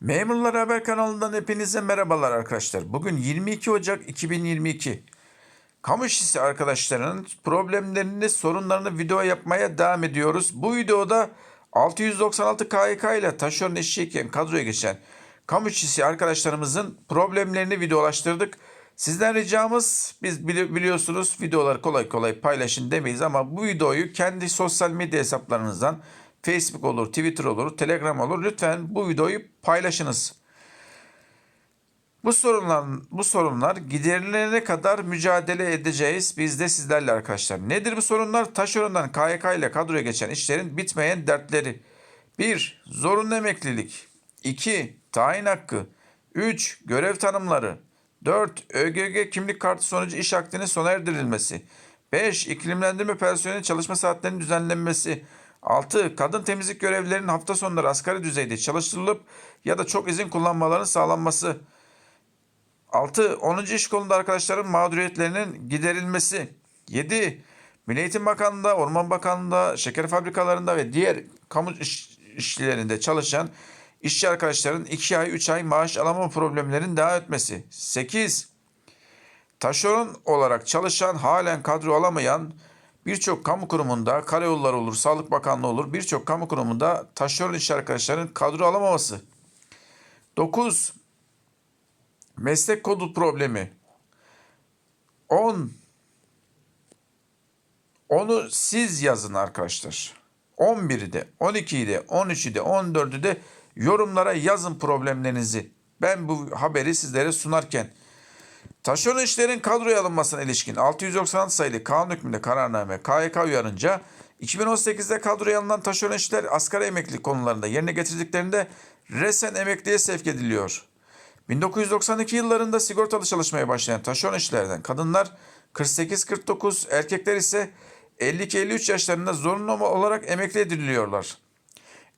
Memurlar Haber kanalından hepinize merhabalar arkadaşlar. Bugün 22 Ocak 2022. Kamu işçisi arkadaşlarının problemlerini, sorunlarını video yapmaya devam ediyoruz. Bu videoda 696 KYK ile taşeron işçiyken kadroya geçen kamu işçisi arkadaşlarımızın problemlerini videolaştırdık. Sizden ricamız biz bili- biliyorsunuz videoları kolay kolay paylaşın demeyiz ama bu videoyu kendi sosyal medya hesaplarınızdan Facebook olur, Twitter olur, Telegram olur. Lütfen bu videoyu paylaşınız. Bu sorunlar, bu sorunlar giderilene kadar mücadele edeceğiz biz de sizlerle arkadaşlar. Nedir bu sorunlar? Taşerondan KYK ile kadroya geçen işlerin bitmeyen dertleri. 1. Zorunlu emeklilik. 2. Tayin hakkı. 3. Görev tanımları. 4. ÖGG kimlik kartı sonucu iş akdinin sona erdirilmesi. 5. İklimlendirme personeli çalışma saatlerinin düzenlenmesi. 6. Kadın temizlik görevlilerinin hafta sonları asgari düzeyde çalıştırılıp ya da çok izin kullanmalarının sağlanması. 6. 10. iş kolunda arkadaşların mağduriyetlerinin giderilmesi. 7. Milli Eğitim Bakanlığı'nda, Orman Bakanlığı'nda, şeker fabrikalarında ve diğer kamu iş, işçilerinde çalışan işçi arkadaşların 2 ay 3 ay maaş alamama problemlerinin devam etmesi. 8. Taşeron olarak çalışan halen kadro alamayan birçok kamu kurumunda karayolları olur, Sağlık Bakanlığı olur birçok kamu kurumunda taşeron işçi arkadaşların kadro alamaması. 9. Meslek kodu problemi. 10. Onu siz yazın arkadaşlar. 11'i de, 12'yi de, 13'ü de, 14'ü de yorumlara yazın problemlerinizi. Ben bu haberi sizlere sunarken Taşeron işlerin kadroya alınmasına ilişkin 696 sayılı kanun hükmünde kararname KYK uyarınca 2018'de kadroya alınan taşeron işler asgari emeklilik konularında yerine getirdiklerinde resen emekliye sevk ediliyor. 1992 yıllarında sigortalı çalışmaya başlayan taşeron işlerden kadınlar 48-49, erkekler ise 52-53 yaşlarında zorunlu olarak emekli ediliyorlar.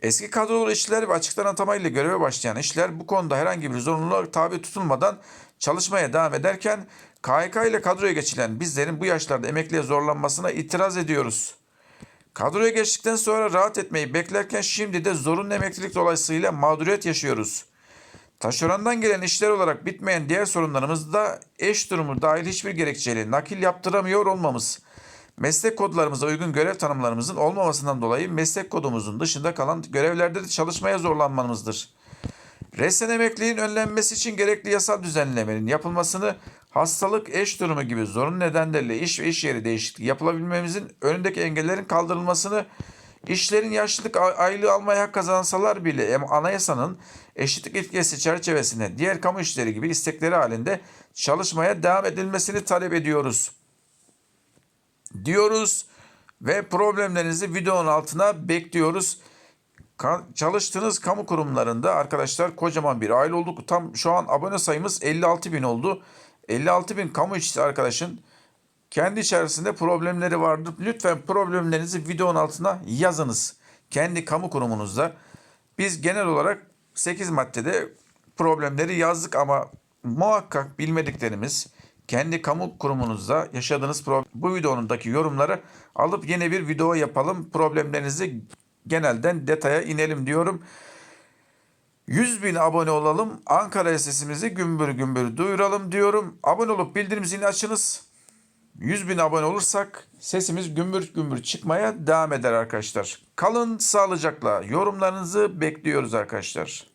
Eski kadrolu işçiler ve açıktan atamayla göreve başlayan işler bu konuda herhangi bir zorunluluğa tabi tutulmadan çalışmaya devam ederken KYK ile kadroya geçilen bizlerin bu yaşlarda emekliye zorlanmasına itiraz ediyoruz. Kadroya geçtikten sonra rahat etmeyi beklerken şimdi de zorunlu emeklilik dolayısıyla mağduriyet yaşıyoruz. Taşerondan gelen işler olarak bitmeyen diğer sorunlarımız da eş durumu dahil hiçbir gerekçeyle nakil yaptıramıyor olmamız. Meslek kodlarımıza uygun görev tanımlarımızın olmamasından dolayı meslek kodumuzun dışında kalan görevlerde de çalışmaya zorlanmamızdır. Resen emekliliğin önlenmesi için gerekli yasal düzenlemenin yapılmasını hastalık, eş durumu gibi zorunlu nedenlerle iş ve iş yeri değişikliği yapılabilmemizin önündeki engellerin kaldırılmasını işlerin yaşlılık ay- aylığı almaya hak kazansalar bile anayasanın eşitlik ilkesi çerçevesinde diğer kamu işleri gibi istekleri halinde çalışmaya devam edilmesini talep ediyoruz diyoruz ve problemlerinizi videonun altına bekliyoruz. Çalıştığınız kamu kurumlarında arkadaşlar kocaman bir aile olduk. Tam şu an abone sayımız 56 bin oldu. 56 bin kamu işçisi arkadaşın kendi içerisinde problemleri vardır. Lütfen problemlerinizi videonun altına yazınız. Kendi kamu kurumunuzda. Biz genel olarak 8 maddede problemleri yazdık ama muhakkak bilmediklerimiz kendi kamu kurumunuzda yaşadığınız problem, bu videonundaki yorumları alıp yeni bir video yapalım. Problemlerinizi genelden detaya inelim diyorum. 100 bin abone olalım. Ankara sesimizi gümbür gümbür duyuralım diyorum. Abone olup bildirim zilini açınız. 100 bin abone olursak sesimiz gümbür gümbür çıkmaya devam eder arkadaşlar. Kalın sağlıcakla. Yorumlarınızı bekliyoruz arkadaşlar.